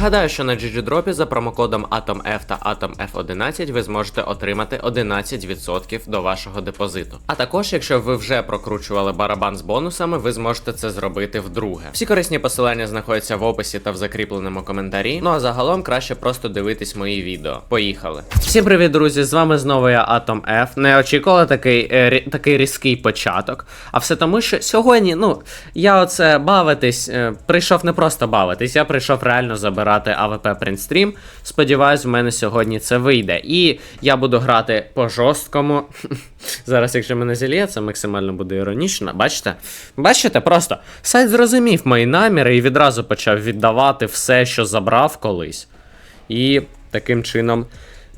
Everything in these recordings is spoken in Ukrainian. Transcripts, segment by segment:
Нагадаю, що на GGDrop за промокодом AtomF та AtomF11 ви зможете отримати 11% до вашого депозиту. А також, якщо ви вже прокручували барабан з бонусами, ви зможете це зробити вдруге. Всі корисні посилання знаходяться в описі та в закріпленому коментарі. Ну а загалом краще просто дивитись мої відео. Поїхали. Всім привіт, друзі! З вами знову я Atom F. Не очікували такий, е, такий різкий початок. А все тому, що сьогодні, ну, я оце бавитись, е, прийшов не просто бавитись, я прийшов реально забирати АВП Принстрім. Сподіваюсь, в мене сьогодні це вийде. І я буду грати по жорсткому. Зараз, якщо мене зілє, це максимально буде іронічно. Бачите? Бачите, просто сайт зрозумів мої наміри і відразу почав віддавати все, що забрав колись. І таким чином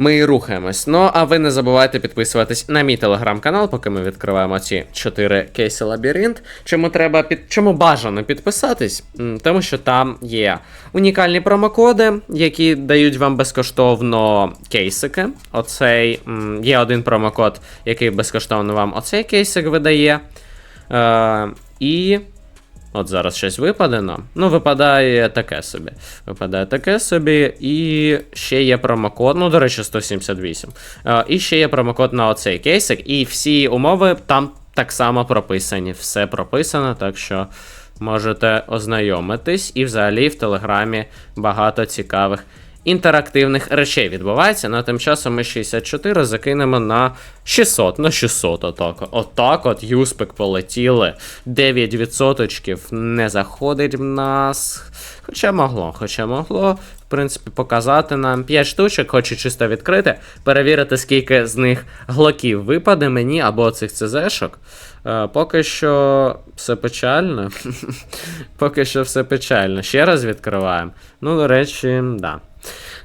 ми і рухаємось. Ну, а ви не забувайте підписуватись на мій телеграм-канал, поки ми відкриваємо ці 4 кейси лабіринт. Чому треба під... Чому бажано підписатись? Тому що там є унікальні промокоди, які дають вам безкоштовно кейсики. Оцей є один промокод, який безкоштовно вам оцей кейсик видає. Е, і От зараз щось випадено. Ну, випадає таке собі. Випадає таке собі. І ще є промокод. Ну, до речі, 178. Е, і ще є промокод на оцей кейсик. І всі умови там так само прописані. Все прописано, так що можете ознайомитись. І взагалі в Телеграмі багато цікавих. Інтерактивних речей відбувається. На тим часом ми 64 закинемо на 600. На 600, отак. Отак от Юспик полетіли. 9% не заходить в нас. Хоча могло, хоча могло, в принципі, показати нам 5 штучок, хочу чисто відкрити, перевірити, скільки з них глоків випаде мені або цих ЦЗшок. Е, поки що все печально. поки що все печально. Ще раз відкриваємо. Ну, до речі, да.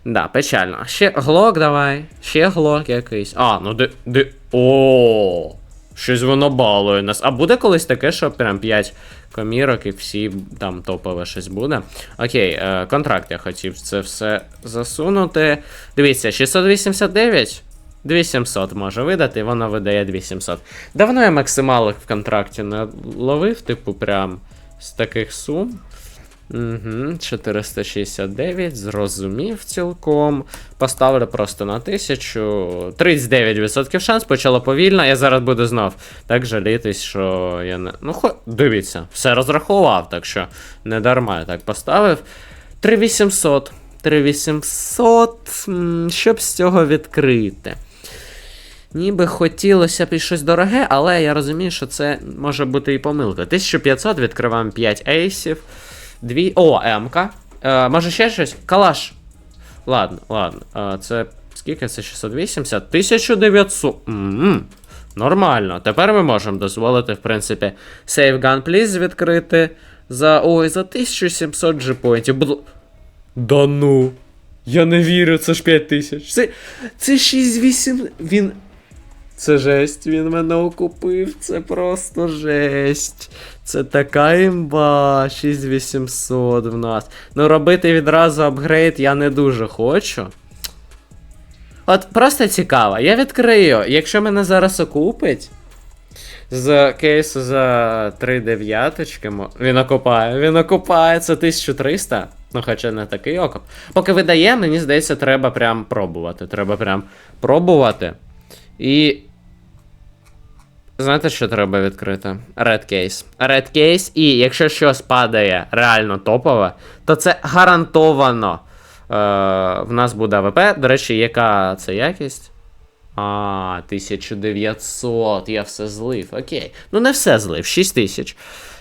Да, печально. Ще глок давай. Ще глок якийсь. А, ну де. де... О, щось воно балує нас. А буде колись таке, що прям 5 комірок і всі там топове щось буде. Окей, е, контракт я хотів це все засунути. Дивіться, 689. 2700 може видати, воно видає 2700. Давно я максималок в контракті не ловив, типу, прям з таких сум. Угу, 469, зрозумів цілком. Поставлю просто на 1000. 39% шанс, почало повільно. Я зараз буду знов так жалітись, що я не. Ну, хо... дивіться, все розрахував, так що не дарма я так поставив. 3800. 3800. Щоб з цього відкрити. Ніби хотілося б і щось дороге, але я розумію, що це може бути і помилка. 1500 відкриваємо 5 ейсів. Дві. О, М-ка. Е, може ще щось? Калаш. Ладно, ладно. Е, це скільки? Це 680? 1900. М-м. Нормально. Тепер ми можемо дозволити, в принципі, Save Gun Please відкрити за. Ой, за 1700 джипоінтів. Буду. Да ну. Я не вірю, це ж 5000. Це. Це 6-8. Він. Це жесть, він мене окупив, це просто жесть. Це така імба, 6800 в нас. Ну, робити відразу апгрейд я не дуже хочу. От просто цікаво, я відкрию, якщо мене зараз окупить. З кейсу за 3 дев'яточки, він окупає, він окупає, це 1300. Ну, хоча не такий окуп. Поки видає, мені здається, треба прям пробувати. Треба прям пробувати. І. Знаєте, що треба відкрити? Red Case. Red Case, і якщо щось падає реально топове, то це гарантовано. Е, в нас буде АВП. До речі, яка це якість? А, 1900, я все злив. Окей. Ну, не все злив, 6000.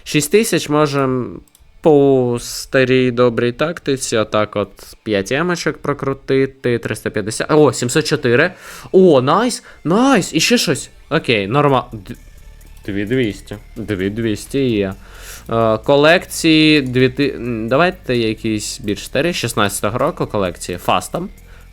6000 можемо по старій добрій тактиці, отак от 5 емочок прокрутити, 350. О, 704. О, найс! Найс! І ще щось. Окей, норма. Д- 2200. 2200 є. Е, колекції. Дві... ти- м, Давайте якісь більш старі. 16-го року колекції. Фастом.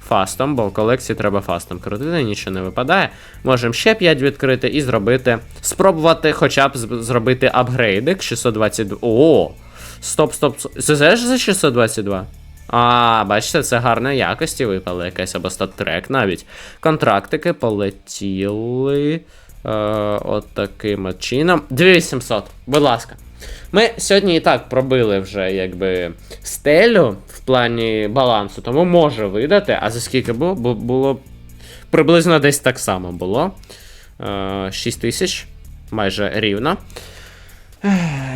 Фастом, бо в колекції треба фастом крутити, нічого не випадає. Можемо ще 5 відкрити і зробити. Спробувати хоча б зробити апгрейдик 622. О! Стоп, стоп, стоп. Це теж за 622? А, бачите, це гарної якості випало якась або стат-трек навіть. Контрактики полетіли. Е, от таким чином. 2800, будь ласка. Ми сьогодні і так пробили вже якби стелю в плані балансу, тому може видати. А за скільки було? Бу- Було приблизно десь так само було. Е, 6 тисяч, майже рівно.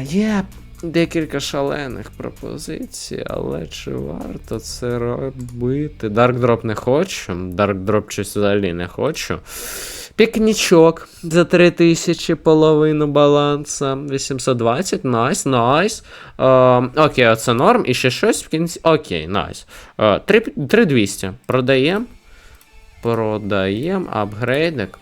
Є декілька шалених пропозицій, але чи варто це робити? Drop не хочу. Drop щось взагалі не хочу. Пікнічок за 3000 половину баланса. 820, найс, найс. Е, окей, оце норм. І ще щось в кінці. Окей, найс. Е, 3 3200. Продаємо. Продаємо апгрейдик.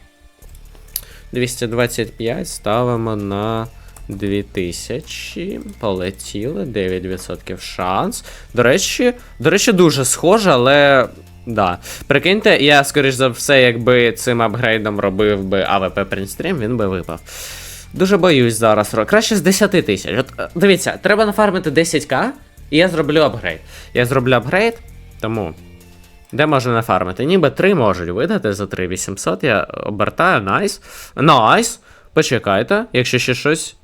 225 ставимо на 2000. Полетіли. 9% шанс. До речі, до речі, дуже схоже, але. Да. Прикиньте, я, скоріш за все, якби цим апгрейдом робив би AWP Принстрім, він би випав. Дуже боюсь зараз. Краще з 10 тисяч. От е, дивіться, треба нафармити 10к, і я зроблю апгрейд. Я зроблю апгрейд, тому. Де можна нафармити? Ніби 3 можуть видати за 3800. Я обертаю, найс. Найс. Почекайте, якщо ще щось.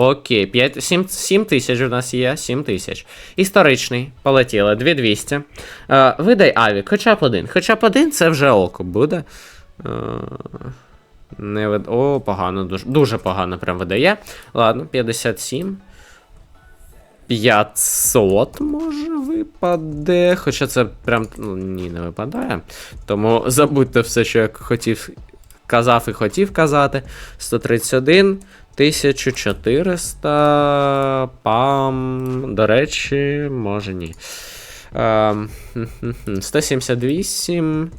Окей, 5, 7, 7 тисяч у нас є, 7 тисяч. Історичний, полетіло, 2200. Е, видай авік, хоча б один. Хоча б один це вже око буде. Е, не вид... О, погано, дуже, дуже погано прям видає. Ладно, 57. 500 може випаде. Хоча це прям ну, ні, не випадає. Тому забудьте все, що я хотів казав і хотів казати. 131. 1400. Пам. До речі, може ні. Ем, 178.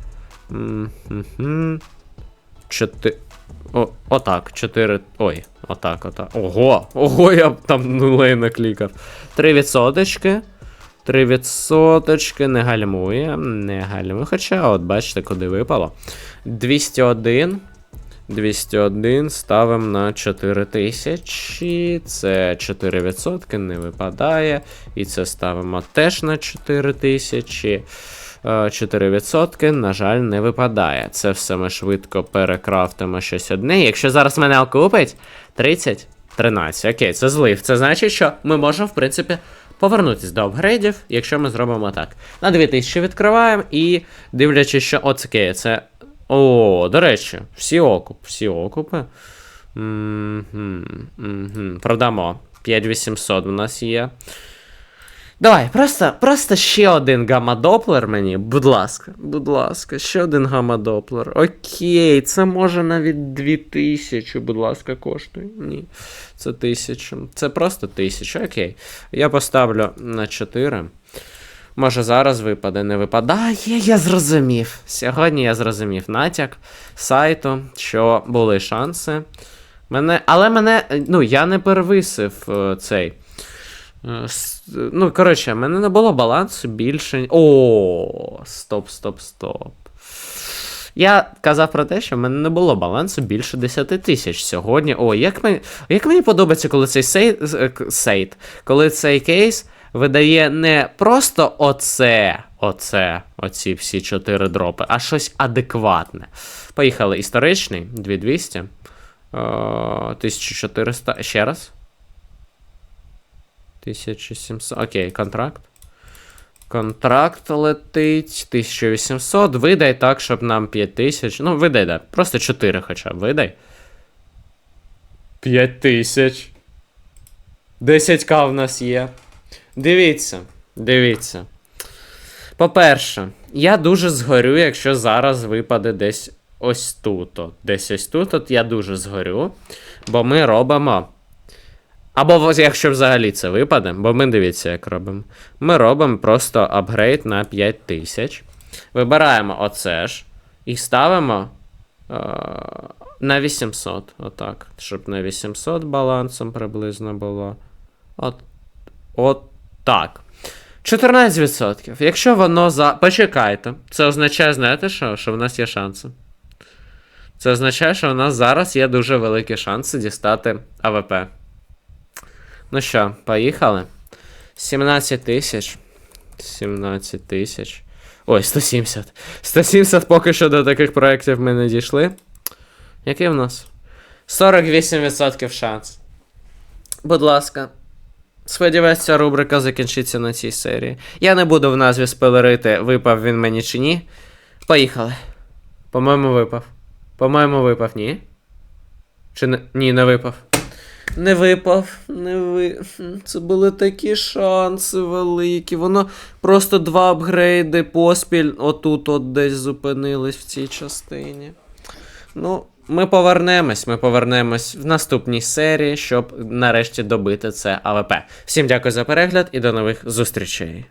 М-хм-хм. 4. О, отак, 4. Ой, отак, отак. Ого! Ого, я там нулей наклікав. 3 відсоточки. 3 відсоточки не гальмує. Не гальмує. Хоча, от бачите, куди випало. 201. 201 ставимо на 4000. Це 4%, не випадає. І це ставимо теж на 4000. Е, 4%, на жаль, не випадає. Це все ми швидко перекрафтимо щось одне. Якщо зараз мене окупить 30, 13. Окей, це злив. Це значить, що ми можемо, в принципі, повернутися до апгрейдів, якщо ми зробимо так. На 2000 відкриваємо і дивлячись, що оце це. О, до речі, всі окуп, всі окупи. Мгм, мгм. Продамо. 5800 у нас є. Давай, просто, просто ще один гамма-доплер мені. Будь ласка, будь ласка, ще один гамма-доплер. Окей, це може навіть 2000, будь ласка, коштує. Ні. Це 1000. Це просто 1000, окей. Я поставлю на 4. Може зараз випаде, не випадає, я зрозумів. Сьогодні я зрозумів натяк сайту, що були шанси. Мене, але мене, е, ну, я не перевисив е, цей. Е, Ну, коротше, мене не було балансу більше. О, стоп, стоп, стоп. Я казав про те, що в мене не було балансу більше 10 тисяч сьогодні. О, як мені, як мені подобається, коли цей сейт, коли цей кейс видає не просто оце, оце, оці всі 4 дропи, а щось адекватне. Поїхали. Історичний 2200. Е, 1400. Ще раз. 1700. Окей, контракт. Контракт летить. 1800. Видай так, щоб нам 5000. Ну, видай, да. Просто 4 хоча б видай. 5000. 10к в нас є. Дивіться, дивіться. По-перше, я дуже згорю, якщо зараз випаде десь ось тут. От. Десь ось тут. От я дуже згорю. Бо ми робимо. Або якщо взагалі це випаде, бо ми дивіться, як робимо. Ми робимо просто апгрейд на 5000. Вибираємо оце ж. І ставимо е- на 800. Отак. Щоб на 800 балансом приблизно було. От. От так. 14%. Якщо воно за. Почекайте. Це означає, знаєте що? Що в нас є шанси. Це означає, що у нас зараз є дуже великі шанси дістати АВП. Ну що, поїхали. 17 тисяч. 17 тисяч. Ой, 170. 170 поки що до таких проєктів ми не дійшли. Який в нас? 48% шанс. Будь ласка. Сподіваюсь, ця рубрика закінчиться на цій серії. Я не буду в назві спойлерити, випав він мені чи ні. Поїхали. По-моєму, випав. По-моєму, випав, ні? Чи не. Ні, не випав. Не випав, не ви. Це були такі шанси великі. Воно просто два апгрейди поспіль отут от десь зупинились в цій частині. Ну, ми повернемось, ми повернемось в наступній серії, щоб нарешті добити це АВП. Всім дякую за перегляд і до нових зустрічей.